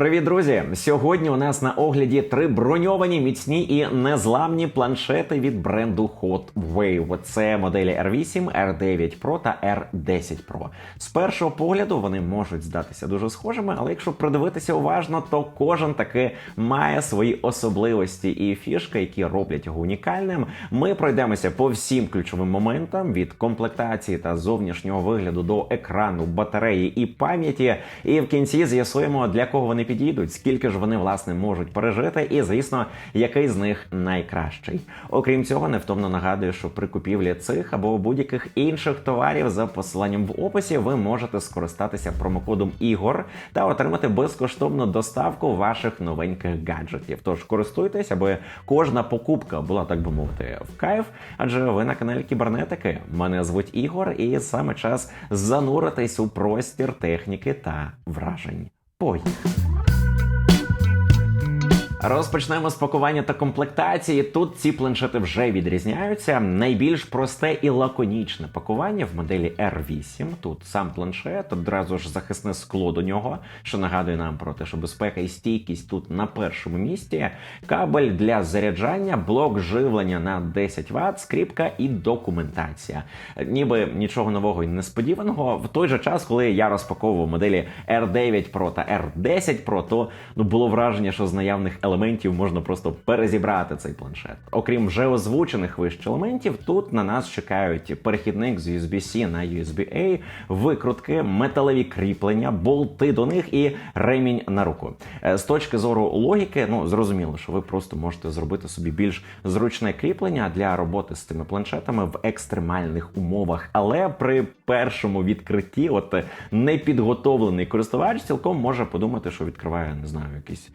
Привіт, друзі! Сьогодні у нас на огляді три броньовані, міцні і незламні планшети від бренду Hot Wave. Це моделі R8, R9 Pro та R10 Pro. З першого погляду вони можуть здатися дуже схожими, але якщо придивитися уважно, то кожен таки має свої особливості і фішки, які роблять його унікальним. Ми пройдемося по всім ключовим моментам від комплектації та зовнішнього вигляду до екрану, батареї і пам'яті. І в кінці з'ясуємо, для кого вони підійдуть, скільки ж вони власне можуть пережити, і звісно, який з них найкращий. Окрім цього, невтомно нагадую, що при купівлі цих або будь-яких інших товарів за посиланням в описі ви можете скористатися промокодом ігор та отримати безкоштовну доставку ваших новеньких гаджетів. Тож користуйтесь, аби кожна покупка була так би мовити в кайф, адже ви на каналі Кібернетики. Мене звуть Ігор, і саме час зануритись у простір техніки та вражень. Поїхали! Розпочнемо з пакування та комплектації. Тут ці планшети вже відрізняються. Найбільш просте і лаконічне пакування в моделі R8. Тут сам планшет, одразу ж захисне скло до нього, що нагадує нам про те, що безпека і стійкість тут на першому місці. Кабель для заряджання, блок живлення на 10 Вт, скріпка і документація. Ніби нічого нового і несподіваного. В той же час, коли я розпаковував моделі R9 Pro та R10 Pro, то ну було враження, що з наявних елементів можна просто перезібрати цей планшет. Окрім вже озвучених вище елементів, тут на нас чекають перехідник з USB-C на USB-A, викрутки, металеві кріплення, болти до них і ремінь на руку. Е, З точки зору логіки, ну зрозуміло, що ви просто можете зробити собі більш зручне кріплення для роботи з цими планшетами в екстремальних умовах. Але при першому відкритті, от е, непідготовлений користувач цілком може подумати, що відкриває, не знаю, якийсь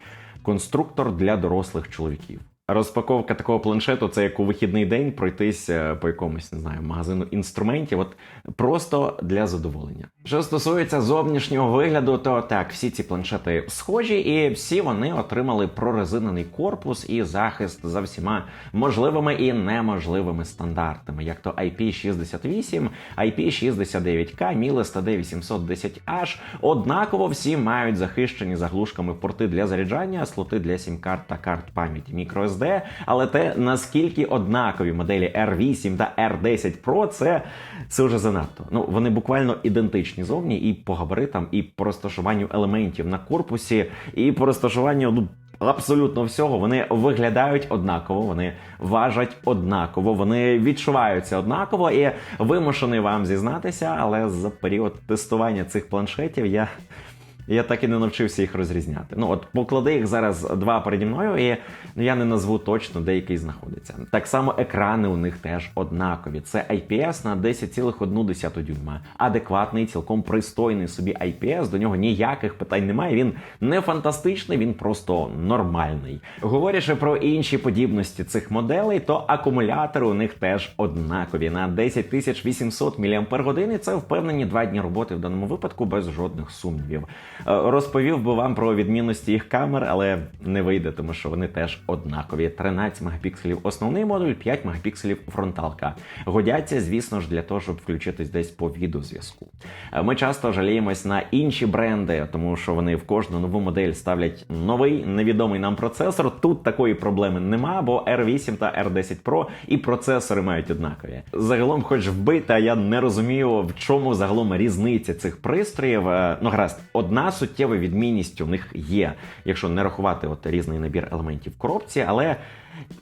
конструктор для дорослих чоловіків. Розпаковка такого планшету це як у вихідний день пройтись е, по якомусь не знаю магазину інструментів. От просто для задоволення. Що стосується зовнішнього вигляду, то так всі ці планшети схожі, і всі вони отримали прорезинений корпус і захист за всіма можливими і неможливими стандартами, як то IP68, IP69K, Miles TD810H. Однаково всі мають захищені заглушками порти для заряджання, слоти для сім-карт та карт пам'яті microSD, але те наскільки однакові моделі R8 та R10 Pro, це, це вже занадто. Ну вони буквально ідентичні зовні і по габаритам, і по розташуванню елементів на корпусі, і по розташуванню ну. Абсолютно всього вони виглядають однаково, вони важать однаково, вони відчуваються однаково, і вимушений вам зізнатися, але за період тестування цих планшетів я. Я так і не навчився їх розрізняти. Ну от поклади їх зараз два переді мною, і ну, я не назву точно, де який знаходиться. Так само екрани у них теж однакові. Це IPS на 10,1 дюйма. Адекватний, цілком пристойний собі IPS. До нього ніяких питань немає. Він не фантастичний, він просто нормальний. Говорячи про інші подібності цих моделей, то акумулятори у них теж однакові на 10800 мАч. Це впевнені два дні роботи в даному випадку без жодних сумнівів. Е, Розповів би вам про відмінності їх камер, але не вийде, тому що вони теж однакові. 13 мегапікселів основний модуль, 5 мегапікселів фронталка. Годяться, звісно ж, для того, щоб включитись десь по відеозв'язку. Е, Ми часто жаліємось на інші бренди, тому що вони в кожну нову модель ставлять новий невідомий нам процесор. Тут такої проблеми нема, бо R8 та R10 Pro і процесори мають однакові. Загалом, хоч вбити, а я не розумію, в чому загалом різниця цих пристроїв. Е, Ну, гаразд, одна суттєва відмінність у них є, якщо не рахувати от різний набір елементів в коробці, але.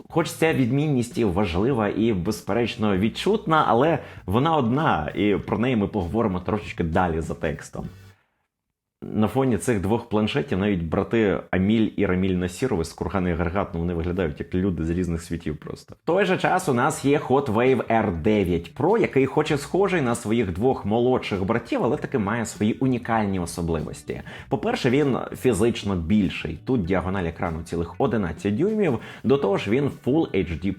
Хоч ця відмінність і важлива і безперечно відчутна, але вона одна, і про неї ми поговоримо трошечки далі за текстом. На фоні цих двох планшетів навіть брати Аміль і Раміль Насірови з кургани агрегат, ну вони виглядають як люди з різних світів просто. В той же час у нас є Hot Wave R9 Pro, який хоч і схожий на своїх двох молодших братів, але таки має свої унікальні особливості. По-перше, він фізично більший. Тут діагональ екрану цілих 11 дюймів. До того ж, він Full HD+.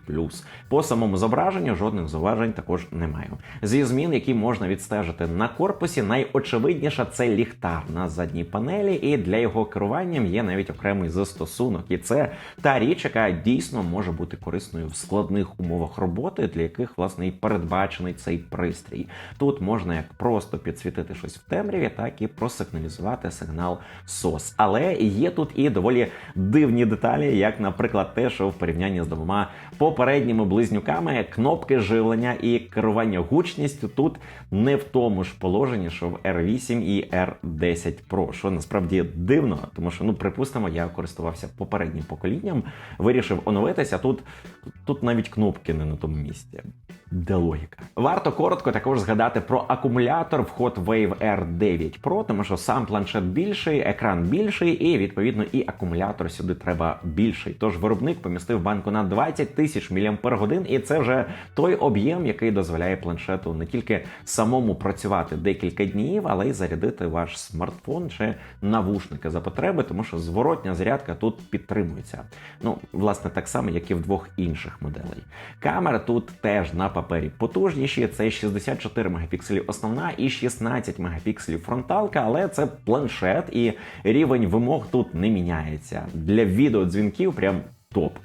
По самому зображенню жодних зауважень також немає. Зі змін, які можна відстежити на корпусі, найочевидніша це ліхтар на задній панелі, і для його керуванням є навіть окремий застосунок. І це та річ, яка дійсно може бути корисною в складних умовах роботи, для яких власне і передбачений цей пристрій. Тут можна як просто підсвітити щось в темряві, так і просигналізувати сигнал SOS. Але є тут і доволі дивні деталі, як, наприклад, те, що в порівнянні з двома попередніми близнюками кнопки живлення і керування гучністю тут не в тому ж положенні, що в R8 і R10 Pro, що насправді дивно, тому що ну припустимо, я користувався попереднім поколінням, вирішив оновитися. Тут тут навіть кнопки не на тому місці. Де логіка? Варто коротко також згадати про акумулятор в Hot Wave R9 Pro, тому що сам планшет більший, екран більший, і відповідно і акумулятор сюди треба більший. Тож виробник помістив банку на 20 тисяч мАч, і це вже той об'єм, який дозволяє планшету не тільки самому працювати декілька днів, але й зарядити ваш смартфон чи навушники за потреби, тому що зворотня зарядка тут підтримується. Ну, власне, так само, як і в двох інших моделей. Камера тут теж на папері потужніші. Це 64 мегапікселі основна і 16 мегапікселів фронталка, але це планшет, і рівень вимог тут не міняється. Для відеодзвінків прям топ.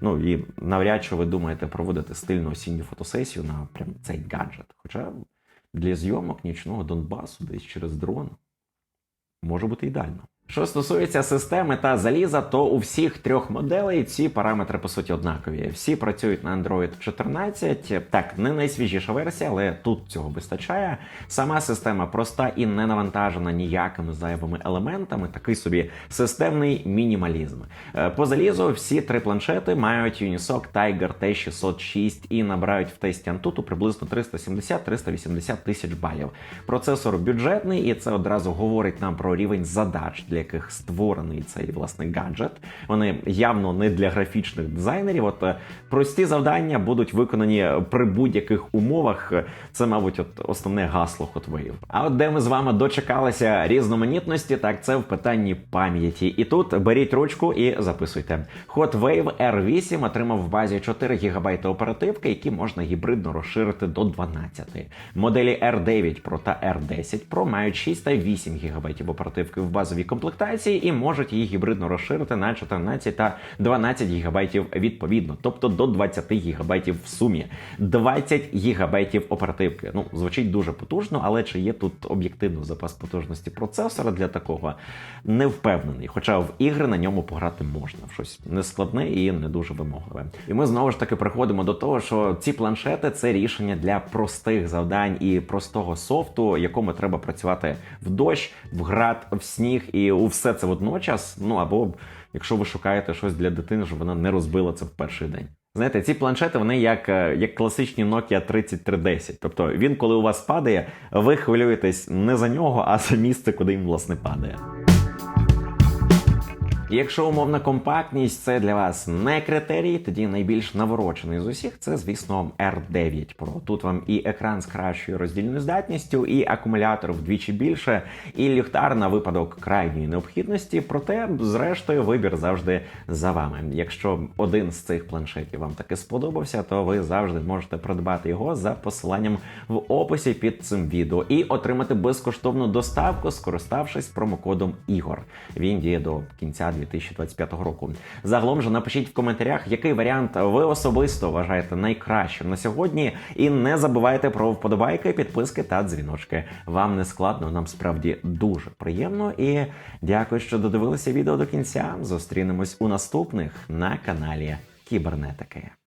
Ну і навряд чи ви думаєте проводити стильну осінню фотосесію на прям цей гаджет. Хоча для зйомок нічного Донбасу десь через дрон може бути ідеально. Що стосується системи та заліза, то у всіх трьох моделей ці параметри по суті однакові. Всі працюють на Android 14. Так, не найсвіжіша версія, але тут цього вистачає. Сама система проста і не навантажена ніякими зайвими елементами. Такий собі системний мінімалізм. Е, По залізу всі три планшети мають Unisoc Tiger T606 і набирають в тесті Antutu приблизно 370-380 тисяч балів. Процесор бюджетний, і це одразу говорить нам про рівень задач для яких створений цей власне гаджет. Вони явно не для графічних дизайнерів. От е, прості завдання будуть виконані при будь-яких умовах. Це, мабуть, от основне гасло Hot А от де ми з вами дочекалися різноманітності, так це в питанні пам'яті. І тут беріть ручку і записуйте. Hot Wave R8 отримав в базі 4 ГБ оперативки, які можна гібридно розширити до 12. Моделі R9 Pro та R10 Pro мають 6 та 8 ГБ оперативки в базовій комплектації комплектації і можуть її гібридно розширити на 14 та 12 ГБ відповідно, тобто до 20 ГБ в сумі. 20 ГБ оперативки. Ну, звучить дуже потужно, але чи є тут об'єктивно запас потужності процесора для такого? Не впевнений. Хоча в ігри на ньому пограти можна. Щось нескладне і не дуже вимогливе. І ми знову ж таки приходимо до того, що ці планшети це рішення для простих завдань і простого софту, якому треба працювати в дощ, в град, в сніг у все це водночас. Ну або якщо ви шукаєте щось для дитини, щоб вона не розбила це в перший день. Знаєте, ці планшети вони як як класичні Nokia 3310. Тобто він, коли у вас падає, ви хвилюєтесь не за нього, а за місце, куди він власне падає. Якщо умовна компактність це для вас не критерій, тоді найбільш наворочений з усіх це, звісно, R9 Pro. Тут вам і екран з кращою роздільною здатністю, і акумулятор вдвічі більше, і ліхтар на випадок крайньої необхідності. Проте, зрештою, вибір завжди за вами. Якщо один з цих планшетів вам таки сподобався, то ви завжди можете придбати його за посиланням в описі під цим відео і отримати безкоштовну доставку, скориставшись промокодом Ігор. Він діє до кінця 2025 року. Загалом же напишіть в коментарях, який варіант ви особисто вважаєте найкращим на сьогодні. І не забувайте про вподобайки, підписки та дзвіночки. Вам не складно, нам справді дуже приємно. І дякую, що додивилися відео до кінця. Зустрінемось у наступних на каналі Кібернетики.